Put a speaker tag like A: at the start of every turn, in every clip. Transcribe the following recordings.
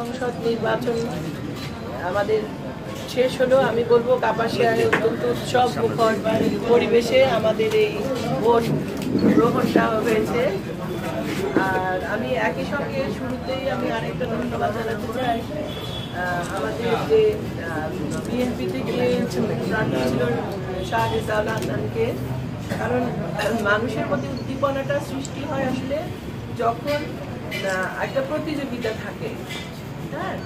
A: সংসদ নির্বাচন আমাদের শেষ হলো। আমি বলব, কাপাসিয়ায় অত্যন্ত উৎসব মুখর পরিবেশে আমাদের এই ভোট গ্রহণটা হয়েছে। আর আমি একই সঙ্গে শুরুতেই আমি আরেকটা ধন্যবাদ জানাতে চাই। আমাদের যে বিএনপি থেকে প্রার্থী ছিল শাহ রেজাউল হাসানকে কারণ মানুষের মধ্যে উদ্দীপনাটা সৃষ্টি হয় আসলে যখন একটা প্রতিযোগিতা থাকে। হ্যাঁ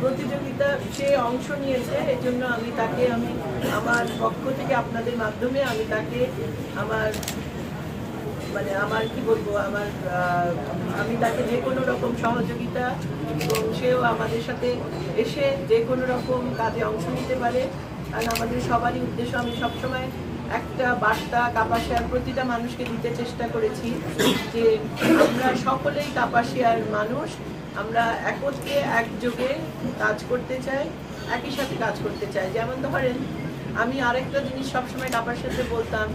A: প্রতিযোগিতা সে অংশ নিয়েছে এই জন্য আমি তাকে আমি আমার পক্ষ থেকে আপনাদের মাধ্যমে আমি তাকে আমার মানে আমার কি বলব, আমার আমি তাকে যে কোনো রকম সহযোগিতা এবং সেও আমাদের সাথে এসে যে কোনো রকম কাজে অংশ নিতে পারে। আর আমাদের সবারই উদ্দেশ্য, আমি সবসময় একটা বার্তা কাপাসিয়ার প্রতিটা মানুষকে দিতে চেষ্টা করেছি যে আমরা সকলেই কাপাসিয়ার মানুষ, আমরা একত্রে, একযোগে কাজ করতে চাই, একই সাথে কাজ করতে চাই। যেমন ধরেন, আমি আরেকটা জিনিস সবসময় কাপার সাথে বলতাম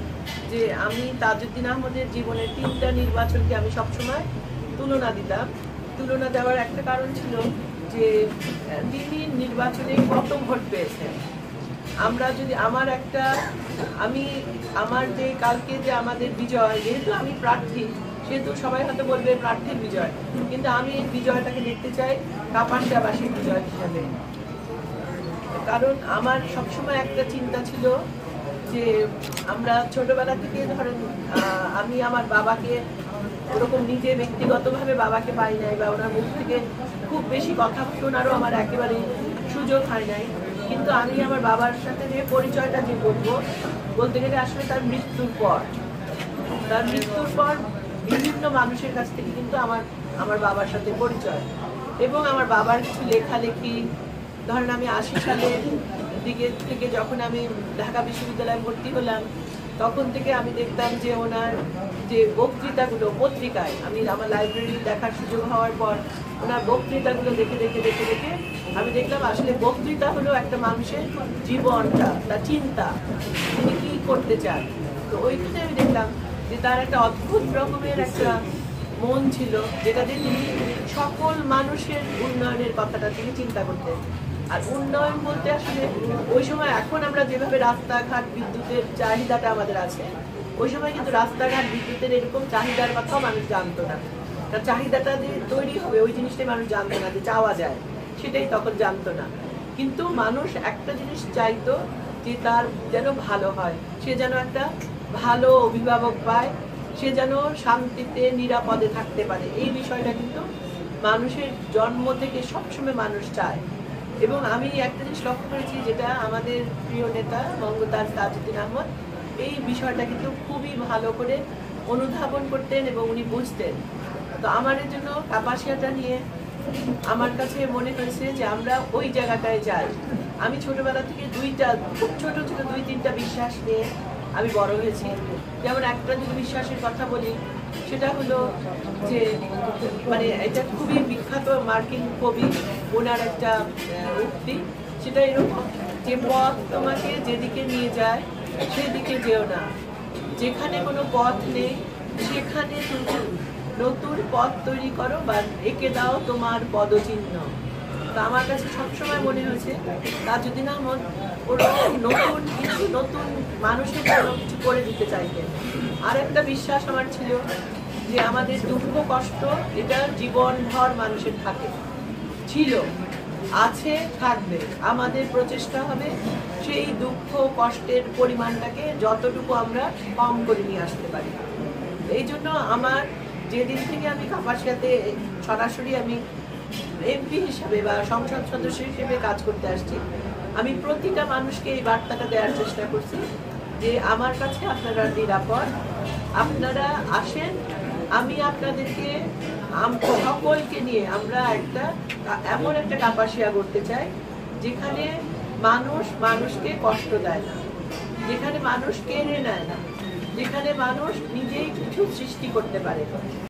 A: যে আমি তাজউদ্দিন আহমদের জীবনের তিনটা নির্বাচনকে আমি সবসময় তুলনা দিতাম। তুলনা দেওয়ার একটা কারণ ছিল যে তিনি নির্বাচনে কত ভোট পেয়েছেন। আমরা যদি আমার একটা, আমি, আমার যে কালকে যে আমাদের বিজয়, যেহেতু আমি প্রার্থী, সেহেতু সবাই হয়তো বলবে প্রার্থীর বিজয়। কিন্তু আমি এই বিজয়টাকে দেখতে চাই কাপাসিয়াবাসীর বিজয় হিসাবে। কারণ আমার সবসময় একটা চিন্তা ছিল যে আমরা ছোটবেলা থেকে ধরেন আমি আমার বাবাকে ওরকম নিজে ব্যক্তিগতভাবে বাবাকে পাই নাই বা ওনার মুখ থেকে খুব বেশি কথা শোনারও আমার একেবারে সুযোগ হয় নাই। কিন্তু আমি আমার বাবার সাথে যে পরিচয়টা যে বলব বলতে গেলে আসলে তার মৃত্যুর পর। তার মৃত্যুর পর বিভিন্ন মানুষের কাছ থেকে কিন্তু আমার আমার বাবার সাথে পরিচয়। এবং আমার বাবার কিছু লেখালেখি, ধরেন আমি আশি সালের দিকে থেকে যখন আমি ঢাকা বিশ্ববিদ্যালয়ে ভর্তি হলাম, তখন থেকে আমি দেখতাম যে ওনার যে বক্তৃতাগুলো পত্রিকায়, আমি আমার লাইব্রেরি দেখার সুযোগ হওয়ার পর ওনার বক্তৃতাগুলো দেখে দেখে দেখে দেখে আমি দেখলাম আসলে বক্তৃতা হলো একটা মানুষের জীবনটা, তার চিন্তা, তিনি কী করতে চান। তো ওইখানে আমি দেখলাম যে তার একটা অদ্ভুত রকমের একটা মন ছিল, যেটা দিয়ে তিনি সকল মানুষের উন্নয়নের কথাটা তিনি চিন্তা করতেন। আর উন্নয়ন বলতে আসলে ওই সময় এখন আমরা যেভাবে রাস্তাঘাট, বিদ্যুতের চাহিদাটা আমাদের আছে ওই সময় কিন্তু রাস্তাঘাট, বিদ্যুতের এরকম চাহিদার কথাও মানুষ জানতো না। তার চাহিদাটা যে তৈরি হবে, ওই জিনিসটাই মানুষ জানতো না যে চাওয়া যায়, সেটাই তখন জানতো না। কিন্তু মানুষ একটা জিনিস চাইতো যে তার যেন ভালো হয়, সে যেন একটা ভালো অভিভাবক পায়, সে যেন শান্তিতে, নিরাপদে থাকতে পারে। এই বিষয়টা কিন্তু মানুষের জন্ম থেকে সবসময় মানুষ চায়। এবং আমি একটা জিনিস লক্ষ্য করেছি যেটা আমাদের প্রিয় নেতা বঙ্গতাজ তাজউদ্দিন আহমদ এই বিষয়টা কিন্তু খুবই ভালো করে অনুধাবন করতেন এবং উনি বুঝতেন। তো আমার জন্য কাপাসিয়াটা নিয়ে আমার কাছে মনে হয়েছে যে আমরা ওই জায়গাটায় যাই। আমি ছোটবেলা থেকে দুইটা, খুব ছোট ছোট দুই, তিনটা বিশ্বাস নিয়ে আমি বড় হয়েছি। যেমন একটা যদি বিশ্বাসের কথা বলি, সেটা হলো যে মানে এটা খুবই বিখ্যাত মার্কিন কবি, ওনার একটা উক্তি। সেটা এরকম যে পথ তোমাকে যেদিকে নিয়ে যায় সেদিকে যেও না। যেখানে কোনো পথ নেই, সেখানে তুমি নতুন পথ তৈরি করো বা এঁকে দাও তোমার পদচিহ্ন। তো আমার কাছে সবসময় মনে হয়েছে, তা তাজুদ্দিন আহমদ ওরকম নতুন কিছু, নতুন মানুষের জন্য কিছু করে দিতে চাইতেন আর একটা বিশ্বাস আমার ছিল যে আমাদের দুঃখ কষ্ট, এটা জীবনভর মানুষের থাকে। ছিল। আছে, থাকবে। আমাদের প্রচেষ্টা হবে সেই দুঃখ, কষ্টের পরিমাণটাকে যতটুকু আমরা কম করে নিয়ে আসতে পারি। এই জন্য আমার যেদিন থেকে আমি কাপাসিয়াতে সরাসরি আমি এমপি হিসাবে বা সংসদ সদস্য হিসেবে কাজ করতে আসছি, আমি প্রতিটা মানুষকে এই বার্তাটা দেওয়ার চেষ্টা করছি যে আমার কাছে আপনারা নিরাপদ, আপনারা আসেন, আমি আপনাদেরকে সকলকে নিয়ে আমরা একটা, এমন একটা কাপাসিয়া করতে চাই, যেখানে মানুষ মানুষকে কষ্ট দেয় না, যেখানে মানুষ কেড়ে নেয় না, যেখানে মানুষ নিজেই কিছু সৃষ্টি করতে পারে